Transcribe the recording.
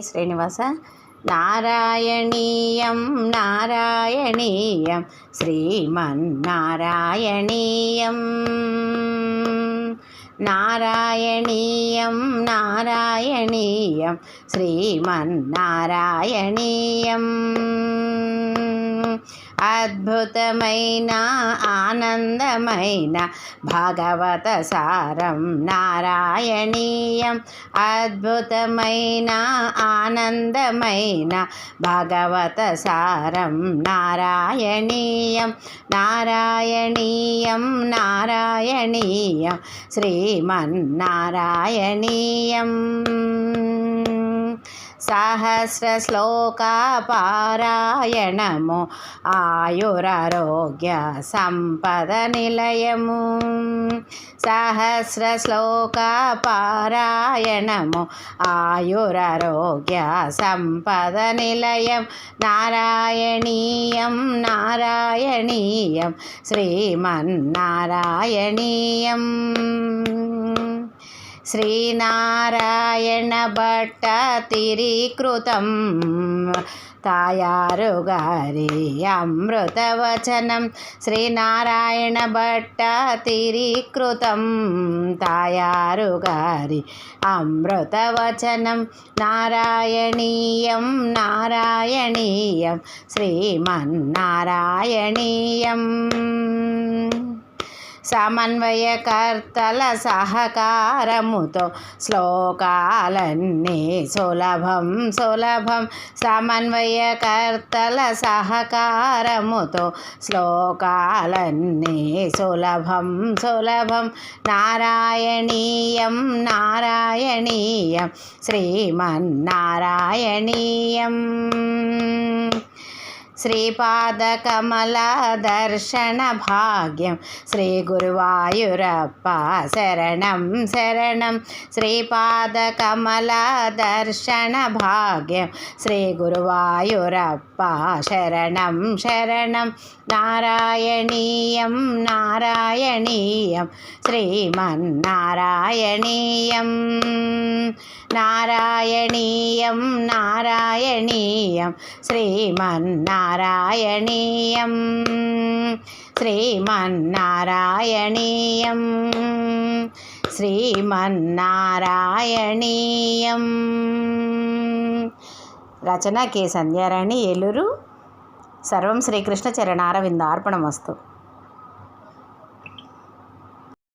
శ్రీనివాస? నారాయణీయం నారాయణీయం శ్రీమన్నారాయణీయం. నారాయణీయం నారాయణీయం శ్రీమన్నారాయణీయం. అద్భుతమైన ఆనందమైన భాగవత సారం నారాయణీయం. అద్భుతమైన ఆనందమైన భాగవత సారం నారాయణీయం. నారాయణీయం నారాయణీయం శ్రీమన్నారాయణీయం. సహస్రశ్లోకాపారాయణము ఆయురారోగ్య సంపద నిలయము సహస్రశ్లోకాపారాయణము ఆయురారోగ్య సంపద నిలయం నారాయణీయం నారాయణీయం శ్రీమన్నారాయణీయం శ్రీనారాయణ భట్ట తిరీకృతం. తాయారు గారి అమృతవచనం శ్రీనారాయణ భట్ట తిరీకృతం. తాయారు గారి అమృతవచనం నారాయణీయం నారాయణీయం. శ్రీమన్నారాయణీయం. సమన్వయకర్తల సహకారముతో శ్లోకాలన్నీ సులభం సులభం. సమన్వయకర్తల సహకారముతో శ్లోకాలన్నీ సులభం సులభం. నారాయణీయం నారాయణీయం. శ్రీమన్నారాయణీయం. श्रीपादकमला श्रीगुरुवायुरप्पा शरणं शरणं श्रीपादकमल श्रीगुरुवायुरप्पा शरणं शरणं नारायणीयं नारायणीयं श्रीमन्नारायणीयं नारायणः నారాయణీయం నారాయణీయం. శ్రీమన్నారాయణీయం నారాయణీయం నారాయణీయం శ్రీమన్నారాయణీయం. శ్రీమన్నారాయణీయం. శ్రీమన్నారాయణీయం రచన కె. సంధ్యారాణి ఏలూరు. సర్వం శ్రీకృష్ణ చరణారవిందార్పణమస్తు.